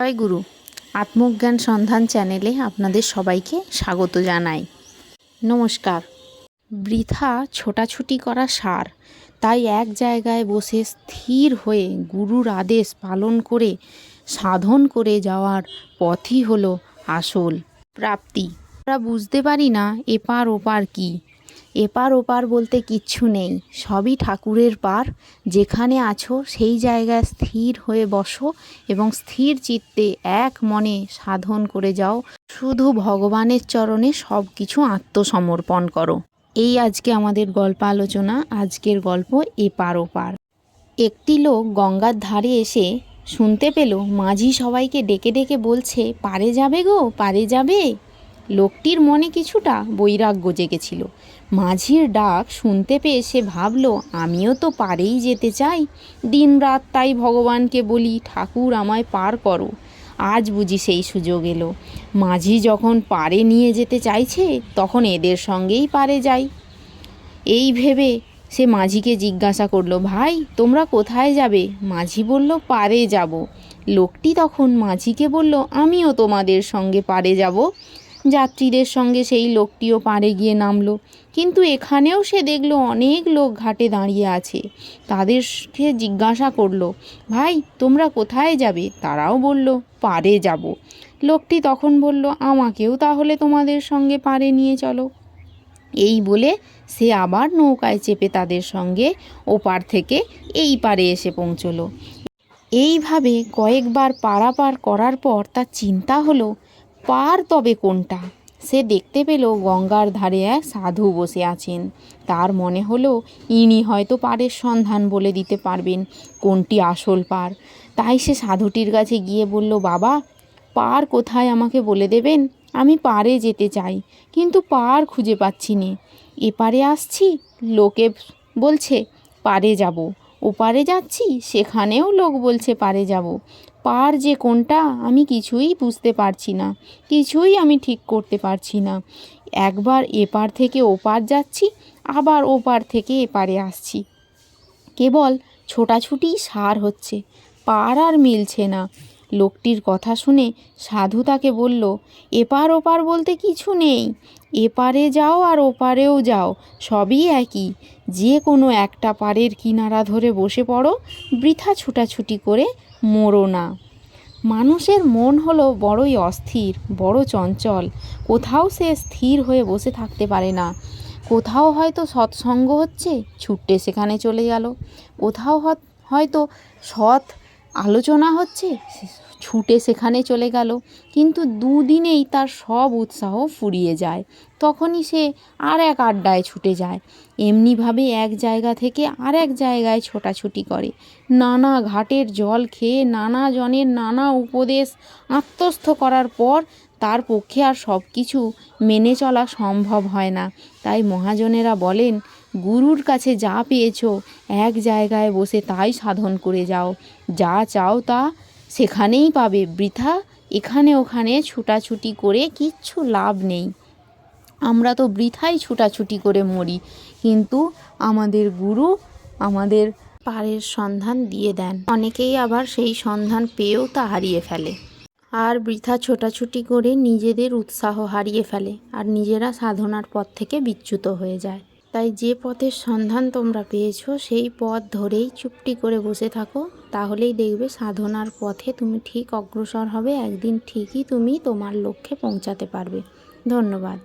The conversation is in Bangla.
জয় গুরু। আত্মজ্ঞান সন্ধান চ্যানেলে আপনাদের সবাইকে স্বাগত জানাই। নমস্কার। বৃথা ছোটাছুটি করা সার। তাই এক জায়গায় বসে স্থির হয়ে গুরুর আদেশ পালন করে, সাধন করে যাওয়ার পথই হলো আসল প্রাপ্তি। আমরা বুঝতে পারি না এপার ওপার কি। এপার ওপার বলতে কিচ্ছু নেই, সবই ঠাকুরের পার। যেখানে আছো সেই জায়গায় স্থির হয়ে বসো এবং স্থির চিত্তে এক মনে সাধন করে যাও। শুধু ভগবানের চরণে সব কিছু আত্মসমর্পণ করো। এই আজকে আমাদের গল্প আলোচনা, আজকের গল্প এপার ওপার। একটি লোক গঙ্গার ধারে এসে শুনতে পেল, মাঝি সবাইকে ডেকে ডেকে বলছে, পারে যাবে গো, পারে যাবে? লোকটির মনে কিছুটা বৈরাগ্য জেগেছিল। মাঝির ডাক শুনতে পেয়ে সে ভাবল, আমিও তো পারেই যেতে চাই। দিন রাত তাই ভগবানকে বলি, ঠাকুর আমায় পার করো। আজ বুঝি সেই সুযোগ এলো। মাঝি যখন পারে নিয়ে যেতে চাইছে, তখন এদের সঙ্গেই পারে যাই। এই ভেবে সে মাঝিকে জিজ্ঞাসা করল, ভাই, তোমরা কোথায় যাবে? মাঝি বলল, পারে যাব। লোকটি তখন মাঝিকে বলল, আমিও তোমাদের সঙ্গে পারে যাব। যাত্রীদের সঙ্গে সেই লোকটিও পাড়ে গিয়ে নামলো। কিন্তু এখানেও সে দেখল অনেক লোক ঘাটে দাঁড়িয়ে আছে। তাদেরকে জিজ্ঞাসা করল, ভাই, তোমরা কোথায় যাবে? তারাও বলল পারে যাব। লোকটি তখন বলল, আমাকেও তাহলে তোমাদের সঙ্গে পারে নিয়ে চলো। এই বলে সে আবার নৌকায় চেপে তাদের সঙ্গে ওপার থেকে এই পারে এসে পৌঁছলো। এইভাবে কয়েকবার পারাপার করার পর তার চিন্তা হলো পার তবে কোনটা? সে দেখতে পেল গঙ্গার ধারে এক সাধু বসে আছেন। তার মনে হলো ইনি হয়তো পারের সন্ধান বলে দিতে পারবেন, কোনটি আসল পার। তাই সে সাধুটির কাছে গিয়ে বলল, বাবা, পার কোথায় আমাকে বলে দেবেন? আমি পারে যেতে চাই, কিন্তু পার খুঁজে পাচ্ছি নে। এপারে আসছি, লোকে বলছে, পারে যাব। ওপারে যাচ্ছি, সেখানেও লোক বলছে পারে যাব। পার যে কোনটা আমি কিছুই বুঝতে পারছি না, কিছুই আমি ঠিক করতে পারছি না। একবার এপার থেকে ওপার যাচ্ছি, আবার ওপার থেকে এপারে আসছি। কেবল ছোটাছুটি সার হচ্ছে, পার আর মিলছে না। লোকটির কথা শুনে সাধু তাকে বলল, এপার ওপার বলতে কিছু নেই। এপারে যাও আর ওপারেও যাও, সবই একই। যে কোনো একটা পারের কিনারা ধরে বসে পড়ো, বৃথা ছুটাছুটি করে মোড়ো না। মানুষের মন হলো বড়ই অস্থির, বড় চঞ্চল। কোথাও সে স্থির হয়ে বসে থাকতে পারে না। কোথাও হয়তো সৎসঙ্গ হচ্ছে ছুট্টে সেখানে চলে গেল। কোথাও হয়তো সৎ আলোচনা হচ্ছে ছুটে সেখানে চলে গেল। কিন্তু দুদিনেই তার সব উৎসাহ ফুরিয়ে যায়। তখনই সে আর এক আড্ডায় ছুটে যায়। এমনিভাবে এক জায়গা থেকে আর এক জায়গায় ছোটাছুটি করে। নানা ঘাটের জল খেয়ে নানা জনের নানা উপদেশ আত্মস্থ করার পর তার পক্ষে আর সব কিছু মেনে চলা সম্ভব হয় না। তাই মহাজনেরা বলেন গুরুর কাছে যা পেয়েছ, এক জায়গায় বসে তাই সাধন করে যাও। যা চাও তা সেখানেই পাবে। বৃথা, এখানে ওখানে ছুটাছুটি করে কিচ্ছু লাভ নেই। আমরা তো বৃথাই ছুটাছুটি করে মরি, কিন্তু আমাদের গুরু আমাদের পারের সন্ধান দিয়ে দেন। অনেকেই আবার সেই সন্ধান পেয়েও তা হারিয়ে ফেলে। আর বৃথা ছোটাছুটি করে নিজেদের উৎসাহ হারিয়ে ফেলে, আর নিজেরা সাধনার পথ থেকে বিচ্যুত হয়ে যায়। তাই যে পথের সন্ধান তোমরা পেয়েছ, সেই পথ ধরেই চুপটি করে বসে থাকো। তাহলেই দেখবে সাধনার পথে তুমি ঠিক অগ্রসর হবে, একদিন ঠিকই তুমি তোমার লক্ষ্যে পৌঁছাতে পারবে। ধন্যবাদ।